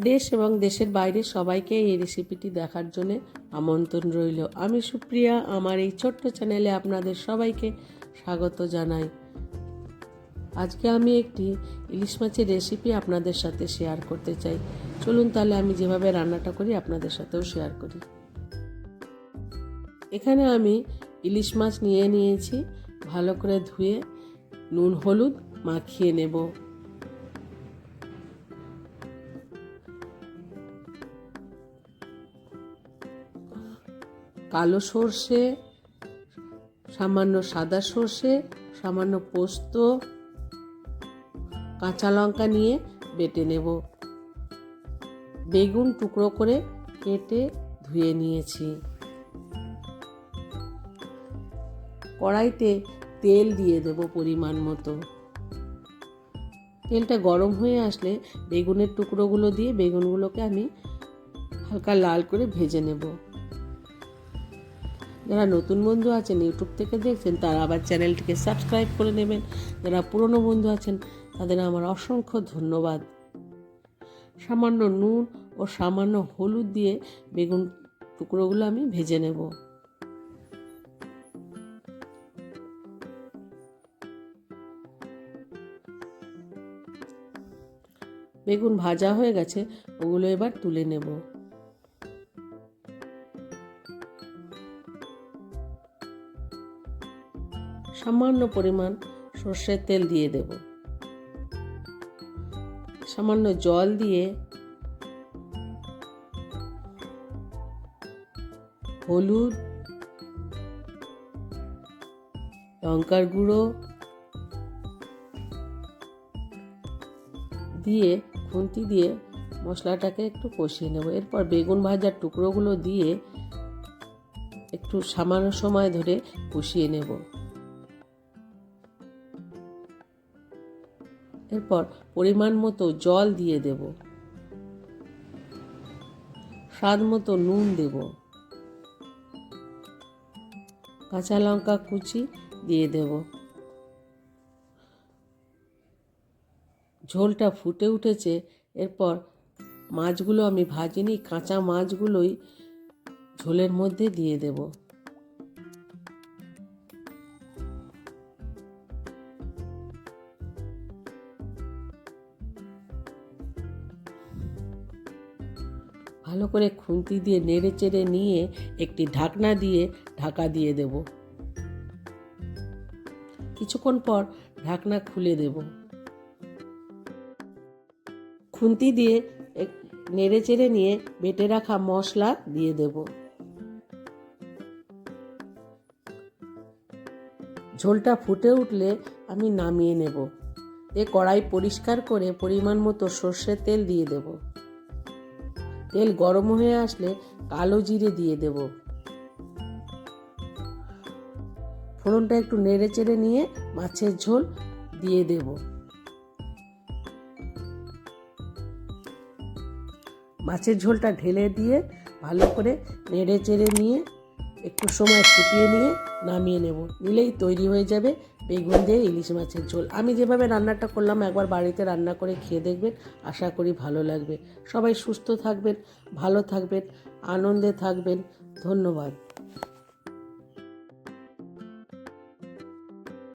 দেশ এবং দেশের বাইরে সবাইকে এই রেসিপিটি দেখার জন্য আমন্ত্রণ রইল। আমি সুপ্রিয়া, আমার এই ছোট্ট চ্যানেলে আপনাদের সবাইকে স্বাগত জানাই। আজকে আমি একটি ইলিশ মাছের রেসিপি আপনাদের সাথে শেয়ার করতে চাই। চলুন তাহলে আমি যেভাবে রান্নাটা করি, আপনাদের সাথেও শেয়ার করি। এখানে আমি ইলিশ মাছ নিয়ে নিয়েছি। ভালো করে ধুয়ে নুন, হলুদ মাখিয়ে নেব। কালো সর্ষে, সামান্য সাদা সর্ষে, সামান্য পোস্ত, কাঁচা লঙ্কা নিয়ে বেটে নেব। বেগুন টুকরো করে কেটে ধুয়ে নিয়েছি। কড়াইতে তেল দিয়ে দেব পরিমাণ মতো। তেলটা গরম হয়ে আসলে বেগুনের টুকরোগুলো দিয়ে বেগুনগুলোকে আমি হালকা লাল করে ভেজে নেব। যারা নতুন বন্ধু আছেন ইউটিউব থেকে দেখছেন, তারা আবার চ্যানেলটিকে সাবস্ক্রাইব করে নেবেন। যারা পুরনো বন্ধু আছেন, তাদের আমার অসংখ্য ধন্যবাদ। সামান্য নুন ও সামান্য হলুদ দিয়ে বেগুন টুকরোগুলো আমি ভেজে নেব। বেগুন ভাজা হয়ে গেছে, ওগুলো এবার তুলে নেব। সামান্য পরিমাণ সর্ষের তেল দিয়ে দেব। সামান্য জল দিয়ে হলুদ, লঙ্কার গুঁড়ো দিয়ে, খুন্তি দিয়ে মশলাটাকে একটু কষিয়ে নেব। এরপর বেগুন ভাজার টুকরোগুলো দিয়ে একটু সামান্য সময় ধরে কষিয়ে নেব। এরপর পরিমাণ মতো জল দিয়ে দেব। স্বাদ মতো নুন দেব। কাঁচা লঙ্কা কুচি দিয়ে দেব। ঝোলটা ফুটে উঠেছে। এরপর মাছগুলো আমি ভাজিনি, কাঁচা মাছগুলোই ঝোলের মধ্যে দিয়ে দেব। ভালো করে খুন্তি দিয়ে নেড়ে চেড়ে নিয়ে একটি ঢাকনা দিয়ে ঢাকা দিয়ে দেব। কিছুক্ষণ পর ঢাকনা খুলে দেব। খুন্তি দিয়ে নেড়ে চেড়ে নিয়ে বেটে রাখা মশলা দিয়ে দেব। ঝোলটা ফুটে উঠলে আমি নামিয়ে নেব। এ কড়াই পরিষ্কার করে পরিমাণ মতো সর্ষের তেল দিয়ে দেব। তেল গরম হয়ে আসলে কালো জিরে দিয়ে দেব। ফোড়নটা একটু নেড়ে চেড়ে নিয়ে মাছের ঝোল দিয়ে দেব। মাছের ঝোলটা ঢেলে দিয়ে ভালো করে নেড়ে চেড়ে নিয়ে একটু সময় ফুটিয়ে নিয়ে নামিয়ে নেব। নিলেই তৈরি হয়ে যাবে বেগুন দিয়ে ইলিশ মাছের ঝোল। আমি যেভাবে রান্নাটা করলাম, একবার বাড়িতে রান্না করে খেয়ে দেখবেন, আশা করি ভালো লাগবে। সবাই সুস্থ থাকবেন, ভালো থাকবেন, আনন্দে থাকবেন। ধন্যবাদ।